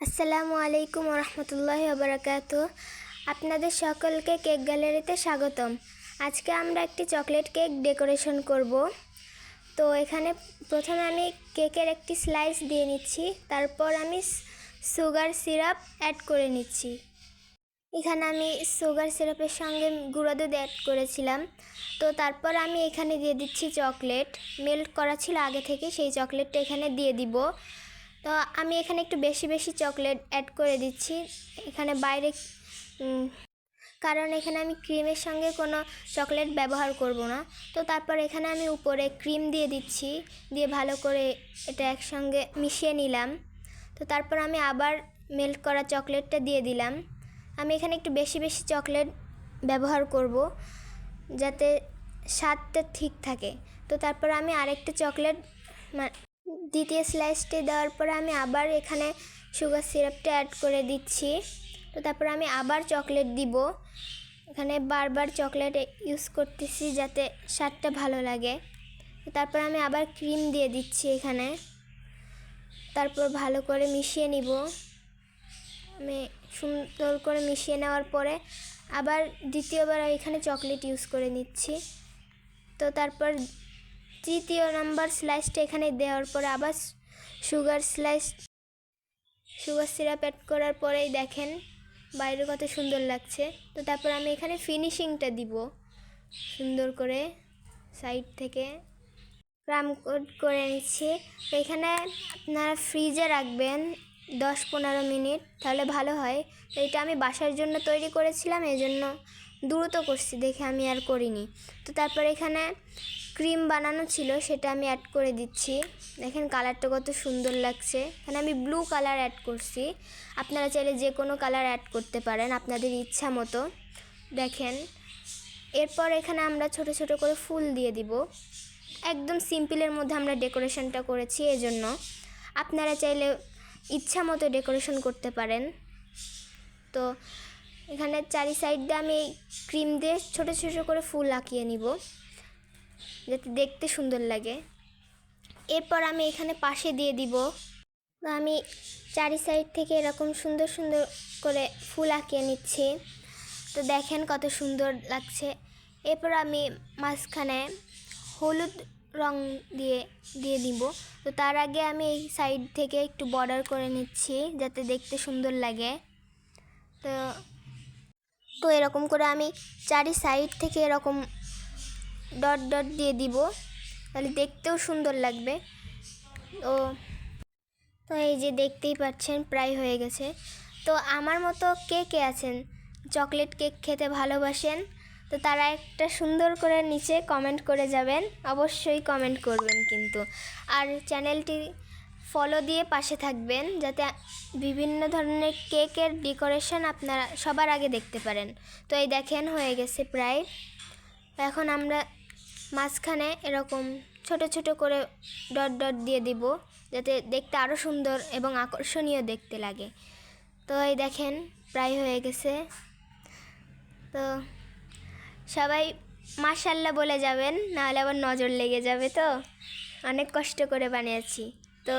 আসসালামু আলাইকুম রহমতুল্লাহ বারাকাতু আপনাদের সকলকে কেক গ্যালারিতে স্বাগতম। আজকে আমরা একটি চকলেট কেক ডেকোরেশন করব। তো এখানে প্রথমে আমি কেকের একটি স্লাইস দিয়ে নিচ্ছি, তারপর আমি সুগার সিরাপ অ্যাড করে নিচ্ছি। এখানে আমি সুগার সিরাপের সঙ্গে গুঁড়ো দুধ অ্যাড করেছিলাম। তো তারপর আমি এখানে দিয়ে দিচ্ছি চকলেট। মেল্ট করা ছিল আগে থেকে, সেই চকলেটটা এখানে দিয়ে দিব। তো আমি এখানে একটু বেশি বেশি চকলেট অ্যাড করে দিচ্ছি। এখানে বাইরে কারণ এখানে আমি ক্রিমের সঙ্গে কোনো চকলেট ব্যবহার করব না। তো তারপর এখানে আমি উপরে ক্রিম দিয়ে দিচ্ছি, দিয়ে ভালো করে এটা একসঙ্গে মিশিয়ে নিলাম। তো তারপর আমি আবার মেল্ট করা চকলেটটা দিয়ে দিলাম। আমি এখানে একটু বেশি বেশি চকলেট ব্যবহার করব, যাতে স্বাদটা ঠিক থাকে। তো তারপর আমি আরেকটা চকলেট দ্বিতীয় স্লাইসটি দেওয়ার পরে আমি আবার এখানে সুগার সিরাপটা অ্যাড করে দিচ্ছি। তো তারপর আমি আবার চকলেট দিব। এখানে বারবার চকলেট ইউজ করতেছি যাতে স্বাদটা ভালো লাগে। তারপর আমি আবার ক্রিম দিয়ে দিচ্ছি এখানে। তারপর ভালো করে মিশিয়ে নিব। আমি সুন্দর করে মিশিয়ে নেওয়ার পরে আবার দ্বিতীয়বার এখানে চকলেট ইউজ করে নিচ্ছি। তো তারপর তৃতীয় নাম্বার স্লাইসটা এখানে দেওয়ার পরে আবার sugar slice sugar syrup add করার পরেই দেখেন বাইরে কত সুন্দর লাগছে। তো তারপর আমি এখানে ফিনিশিংটা দিব সুন্দর করে সাইড থেকে। ক্রাম কোট করে নিচ্ছি। এখানে আপনারা ফ্রিজে রাখবেন দশ পনেরো মিনিট, তাহলে ভালো হয়। এটা আমি বাসার জন্য তৈরি করেছিলাম এই জন্য দ্রুত করছি, দেখে আমি আর করিনি। তো তারপর এখানে ক্রিম বানানো ছিল, সেটা আমি অ্যাড করে দিচ্ছি। দেখেন কালারটা কত সুন্দর লাগছে। এখানে আমি ব্লু কালার অ্যাড করছি। আপনারা চাইলে যে কোনো কালার অ্যাড করতে পারেন আপনাদের ইচ্ছা মতো। দেখেন, এরপর এখানে আমরা ছোট ছোট করে ফুল দিয়ে দিব। একদম সিম্পলের মধ্যে আমরা ডেকোরেশনটা করেছি, এজন্য। আপনারা চাইলে ইচ্ছা মতো ডেকোরেশন করতে পারেন। তো, এখানে চারি সাইড দিয়ে আমি ক্রিম দিয়ে ছোট ছোট করে ফুল আঁকিয়ে নিব। যাতে দেখতে সুন্দর লাগে। এরপর আমি এখানে পাশে দিয়ে দিব। আমি চারি সাইড থেকে এরকম সুন্দর সুন্দর করে ফুল আঁকিয়ে নিচ্ছি। তো দেখেন কত সুন্দর লাগছে। এরপর আমি মাঝখানে হলুদ রং দিয়ে দিয়ে দিব। তো তার আগে আমি এই সাইড থেকে একটু বর্ডার করে নিচ্ছি যাতে দেখতে সুন্দর লাগে। তো তো এরকম করে আমি চারি সাইড থেকে এরকম ডট ডট দিয়ে দিব। তাহলে দেখতেও সুন্দর লাগবে। তো তো এই যে দেখতেই পাচ্ছেন, প্রায় হয়ে গেছে। তো আমার মতো কে কে আছেন? চকলেট কেক খেতে ভালোবাসেন? তো তারা একটা সুন্দর করে নিচে কমেন্ট করে যাবেন। অবশ্যই কমেন্ট করবেন কিন্তু। আর চ্যানেলটি ফলো দিয়ে পাশে থাকবেন, যাতে বিভিন্ন ধরনের কেকের ডেকোরেশন আপনারা সবার আগে দেখতে পারেন। তো এই দেখেন, হয়ে গেছে প্রায়। এখন আমরা মাঝখানে এরকম ছোট ছোট করে ডট ডট দিয়ে দিব, যাতে দেখতে আরও সুন্দর এবং আকর্ষণীয় দেখতে লাগে। তো এই দেখেন, প্রায় হয়ে গেছে। তো সবাই মাশাল্লাহ বলে যাবেন, নাহলে আবার নজর লেগে যাবে তো। অনেক কষ্ট করে বানিয়েছি। তো